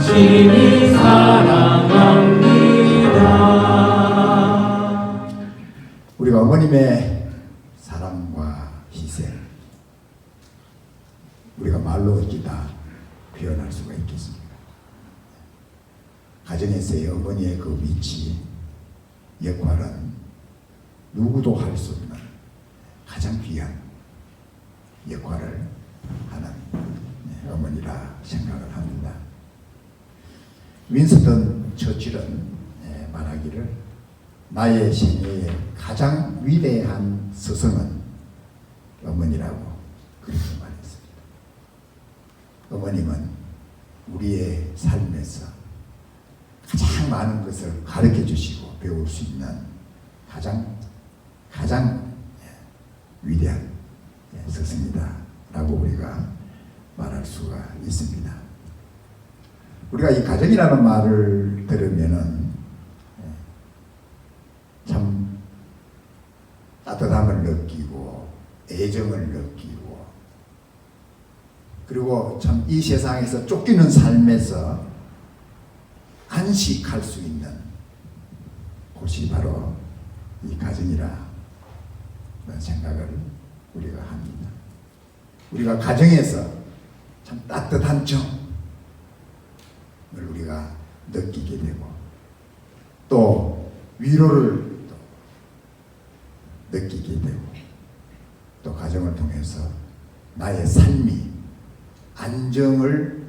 심히 사랑합니다. 우리가 어머님의 사랑과 희생, 우리가 말로 어찌 다 표현할 수가 있겠습니까? 가정에서의 어머니의 그 위치, 역할은 누구도 할 수 없는 가장 귀한 역할을 하는 네, 어머니라 생각을 합니다. 윈스턴 처칠은 예, 말하기를 나의 생애의 가장 위대한 스승은 어머니라고 그렇게 말했습니다. 어머님은 우리의 삶에서 가장 많은 것을 가르쳐 주시고 배울 수 있는 가장 가장 예, 위대한 예, 스승이다라고 우리가 말할 수가 있습니다. 우리가 이 가정이라는 말을 들으면은 예, 참 따뜻함을 느끼고 애정을 느끼고 그리고 참 이 세상에서 쫓기는 삶에서 안식할 수 있는 곳이 바로 이 가정이라 생각을 우리가 합니다. 우리가 가정에서 참 따뜻한 정을 우리가 느끼게 되고 또 위로를 또 느끼게 되고 또 가정을 통해서 나의 삶이 안정을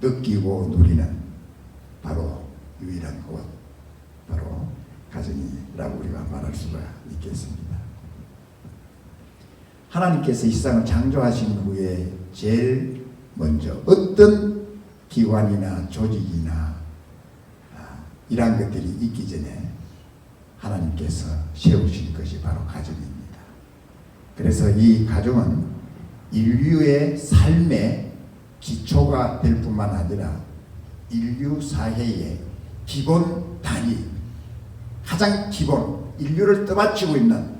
느끼고 누리는 바로 유일한 곳 바로 가정이라고 우리가 말할 수가 있겠습니다. 하나님께서 이 세상을 창조하신 후에 제일 먼저 어떤 기관이나 조직이나 아, 이러한 것들이 있기 전에 하나님께서 세우신 것이 바로 가정입니다. 그래서 이 가정은 인류의 삶의 기초가 될 뿐만 아니라 인류 사회의 기본 단위, 가장 기본, 인류를 떠받치고 있는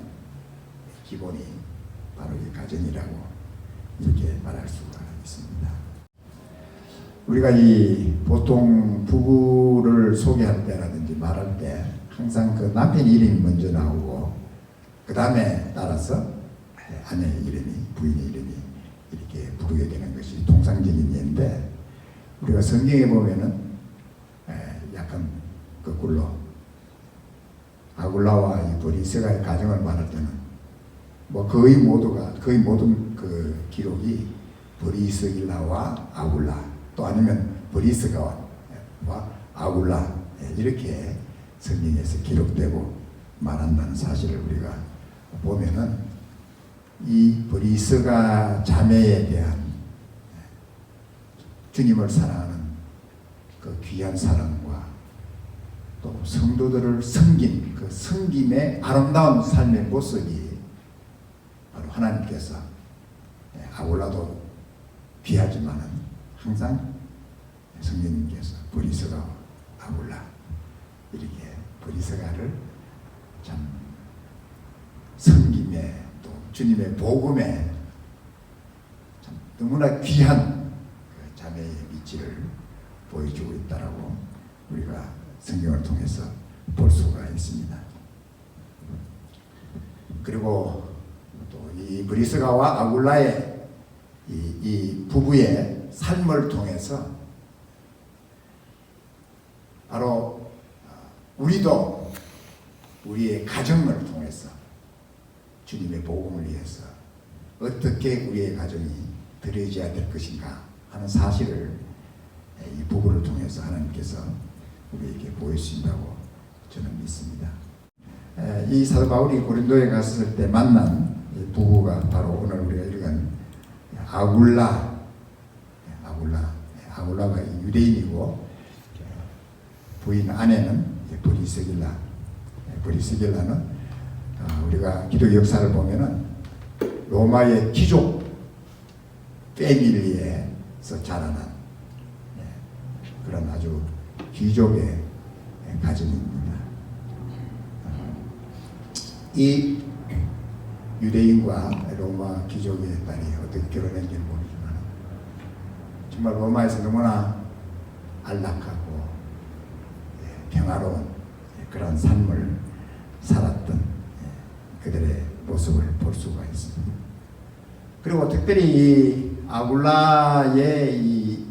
기본이 바로 이 가정이라고 이렇게 말할 수가 있습니다. 우리가 이 보통 부부를 소개할 때라든지 말할 때 항상 그 남편 이름이 먼저 나오고 그 다음에 따라서 아내 이름이 부인의 이름이 이렇게 부르게 되는 것이 통상적인 예인데 우리가 성경에 보면은 에, 약간 거꾸로 아굴라와 이 브리스가의 가정을 말할 때는 뭐 거의 모두가 거의 모든 그 기록이 브리스길라와 아굴라 또 아니면 브리스가와 아굴라 예, 이렇게 성경에서 기록되고 말한다는 사실을 우리가 보면은 이 브리스가 자매에 대한 주님을 사랑하는 그 귀한 사랑과 또 성도들을 섬긴 그 섬김의 아름다운 삶의 모습이 하나님께서 예, 아골라도 귀하지만은 항상 성령님께서 브리스가 아골라 이렇게 브리스가를 참 섬김에 또 주님의 복음에 참 너무나 귀한 그 자매의 위치를 보여주고 있다라고 우리가 성경을 통해서 볼 수가 있습니다. 그리고 또 이 브리스가와 아굴라의 이, 이 부부의 삶을 통해서 바로 우리도 우리의 가정을 통해서 주님의 복음을 위해서 어떻게 우리의 가정이 드려져야 될 것인가 하는 사실을 이 부부를 통해서 하나님께서 우리에게 보여주신다고 저는 믿습니다. 에, 이 사도 바울이 고린도에 갔을 때 만난 이 부부가 바로 오늘 우리가 읽은 아굴라, 예, 아굴라, 예, 아굴라가 유대인이고 부인 아내는 브리스길라, 예, 브리스길라는 아, 우리가 기독 역사를 보면은 로마의 귀족 패밀리에서 자라난 예, 그런 아주 귀족의 가정입니다. 이 유대인과 로마 귀족의 딸이 어떻게 결혼했는지 모르지만 정말 로마에서 너무나 안락하고 예, 평화로운 그런 삶을 살았던 예, 그들의 모습을 볼 수가 있습니다. 그리고 특별히 이 아굴라의 이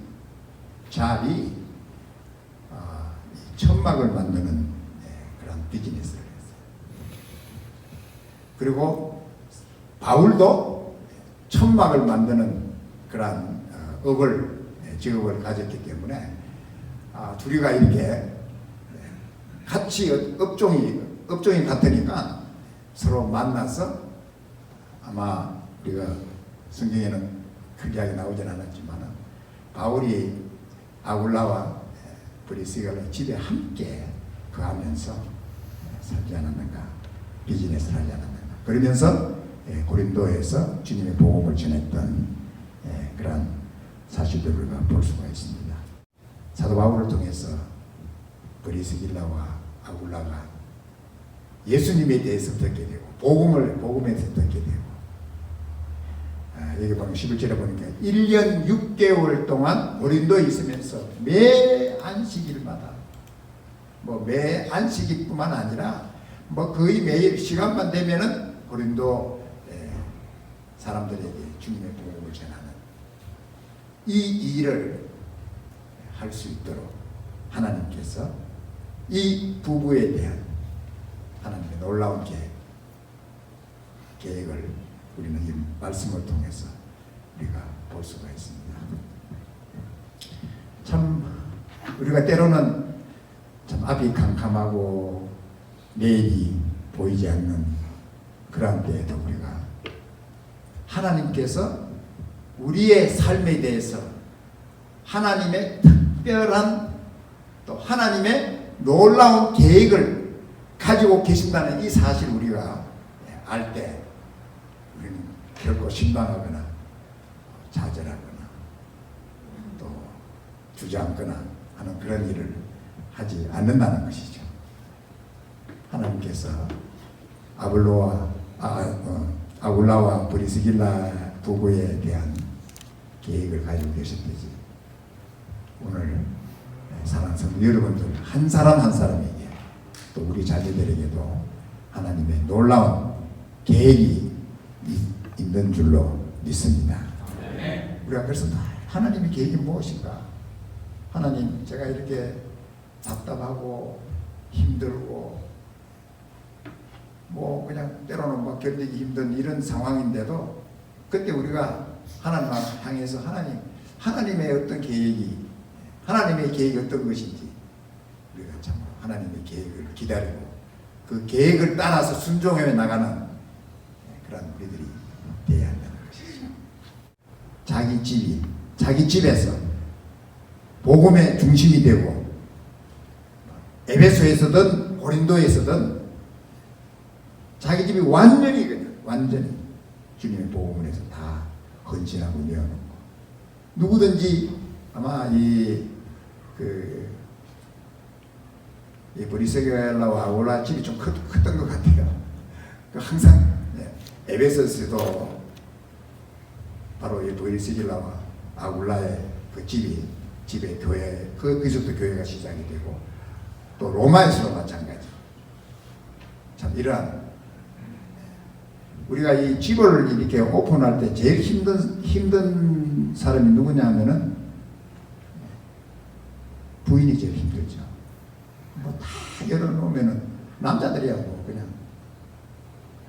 잡이 아, 이 천막을 만드는 예, 그런 비즈니스를 했어요. 그리고 바울도 천막을 만드는 그런 어, 업을 예, 직업을 가졌기 때문에 아, 둘이가 이렇게 예, 같이 업- 업종이 업종이 같으니까 서로 만나서 아마 우리가 성경에는 크게 나오진 않았지만 바울이 아굴라와 브리스가를 집에 함께 거하면서 살지 않았는가 비즈니스를 하지 않았는가. 그러면서 예, 고린도에서 주님의 복음을 전했던 예, 그런 사실들을 볼 수가 있습니다. 사도 바울을 통해서 브리스길라와 아굴라가 예수님에 대해서 듣게 되고 복음을 복음에 대해서 듣게 되고 아, 여기 보면 11절에 보니까 1년 6개월 동안 고린도에 있으면서 매 안식일마다 뭐 매 안식일뿐만 아니라 뭐 거의 매일 시간만 되면은 고린도 에, 사람들에게 주님의 복음을 전하는 이 일을 할 수 있도록 하나님께서 이 부부에 대한 하나님의 놀라운 계획, 계획을 우리는 이 말씀을 통해서 우리가 볼 수가 있습니다. 참 우리가 때로는 참 앞이 캄캄하고 내일이 보이지 않는 그런 때에도 우리가 하나님께서 우리의 삶에 대해서 하나님의 특별한 또 하나님의 놀라운 계획을 가지고 계신다는 이 사실 우리가 알 때 우리는 결코 실망하거나 좌절하거나 또 주저앉거나 하는 그런 일을 하지 않는다는 것이죠. 하나님께서 아블로와 아, 어, 아굴라와 브리스길라 부부에 대한 계획을 가지고 계셨듯이 오늘 성도 여러분들 한 사람 한 사람에게 또 우리 자녀들에게도 하나님의 놀라운 계획이 있- 있는 줄로 믿습니다. 우리가 그래서 하나님의 계획이 무엇인가? 하나님 제가 이렇게 답답하고 힘들고 때로는 뭐 견디기 힘든 이런 상황인데도 그때 우리가 하나님 향해서 하나님 하나님의 어떤 계획이 하나님의 계획이 어떤 것인지 우리가 참 하나님의 계획을 기다리고 그 계획을 따라서 순종해 나가는 그런 우리들이 되어야 한다는 것이죠. 자기 집이 자기 집에서 복음의 중심이 되고 에베소에서든 고린도에서든 자기 집이 완전히 그냥 완전히 주님의 해서 다 헌신하고 내어놓고 누구든지 아마 이그 이 브리세겔라와 아울라 집이 좀 컸, 컸던 것 같아요. 그 항상 예, 에베소스도 바로 이 브리세겔라와 아울라의 그 집이 집의 교회 그 거기서부터 교회가 시작이 되고 또 로마에서도 마찬가지. 참 이러한 우리가 이 집을 이렇게 오픈할 때 제일 힘든 힘든 사람이 누구냐 하면은 부인이 제일 힘들죠. 뭐 다 열어놓으면은 남자들이야 뭐 그냥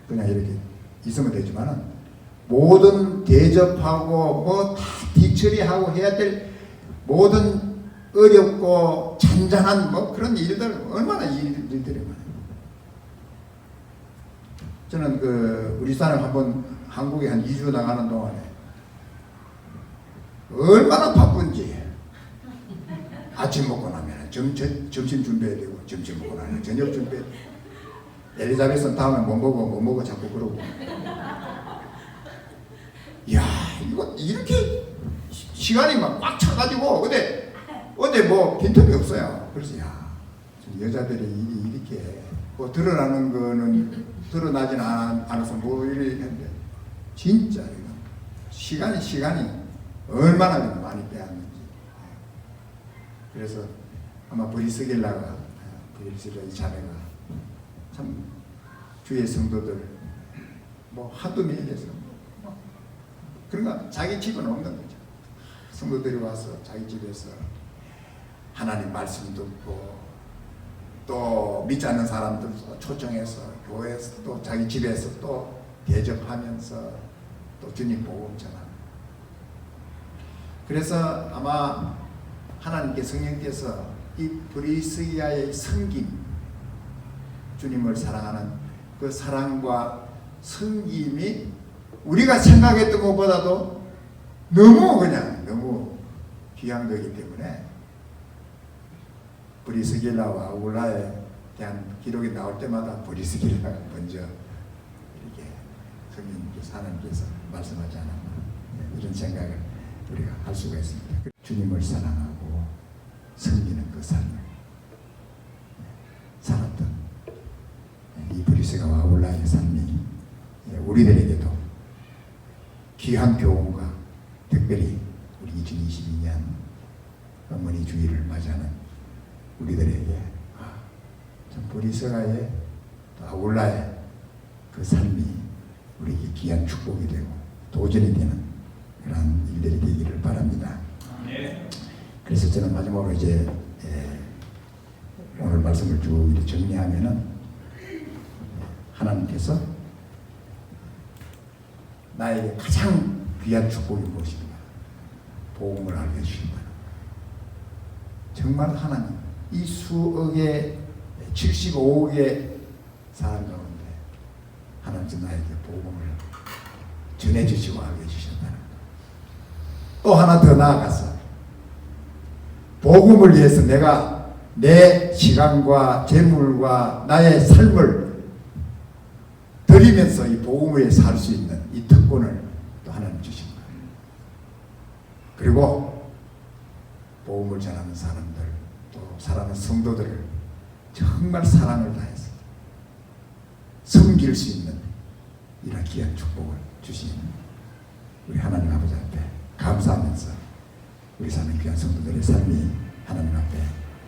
그냥 이렇게 있으면 되지만은 모든 대접하고 뭐 다 뒤처리하고 해야 될 모든 어렵고 잔잔한 뭐 그런 일들 얼마나 일- 일들이 많아요. 저는 그 우리 사람 한번 한국에 한 2주 나가는 동안에 얼마나 바쁜지. 아침 먹고 나면 점, 점, 점심 준비해야 되고 점심 먹고 나면 저녁 준비해 엘리자베스는 다음에 뭐 먹어 뭐 먹어 자꾸 그러고. 야 이거 이렇게 시- 시간이 막 꽉 차가지고. 근데 어제 뭐 빈틈이 없어요. 그래서 야 여자들의 일이 이렇게 뭐 드러나는 거는 드러나진 않- 않아서 뭐 이래 했는데 진짜 이거 시간이 시간이 얼마나 많이 빼앗는지. 그래서 아마 브리스길라가 브리스길라 이 자매가 참 주의 성도들 뭐 하도 밀려서 뭐 그러니까 자기 집은 없는 거죠. 성도들이 와서 자기 집에서 하나님 말씀 듣고 또 믿지 않는 사람들 초청해서 교회에서 또 자기 집에서 또 대접하면서 또 주님 복음 전하는 그래서 아마 하나님께 성령께서 이 브리스기아의 섬김 주님을 사랑하는 그 사랑과 섬김이 우리가 생각했던 것보다도 너무 그냥 너무 귀한 거기 때문에 브리스길라와 아울라에 대한 기록이 나올 때마다 브리스길라가 먼저 이렇게 성령께서 하나님께서 말씀하지 않았나 네, 이런 생각을 우리가 할 수가 있습니다. 주님을 사랑하고 섬기는 그 삶을 네, 살았던 이 브리스가와 아울라의 삶이 예, 우리들에게도 귀한 교훈과 특별히 우리 2022년 어머니 주의를 맞이하는 우리들에게 아, 참 브리스가의 또 아울라의 그 삶이 우리에게 귀한 축복이 되고 도전이 되는 그런 일들이 되기를 바랍니다. 그래서 저는 마지막으로 이제 예, 오늘 말씀을 쭉 정리하면은 하나님께서 나에게 가장 귀한 축복이 무엇인가? 복음을 알게 해주신다. 정말 하나님 이 수억의 75억의 사람 가운데 하나님께서 나에게 복음을 전해주시고 알게 해주셨다는 것. 또 하나 더 나아가서 복음을 위해서 내가 내 시간과 재물과 나의 삶을 드리면서 이 복음을 위해 살수 있는 이 특권을 또 하나님 주신 거예요. 그리고 복음을 전하는 사람들 또 사랑하는 성도들을 정말 사랑을 다해서 섬길 수 있는 이런 귀한 축복을 주신 우리 하나님 아버지 앞에 감사하면서 우리 사는 귀한 성도들의 삶이 하나님 앞에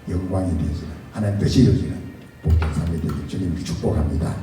영광이 되어지는 하나님 뜻이 이루어지는 복된 삶이 되길 주님을 축복합니다.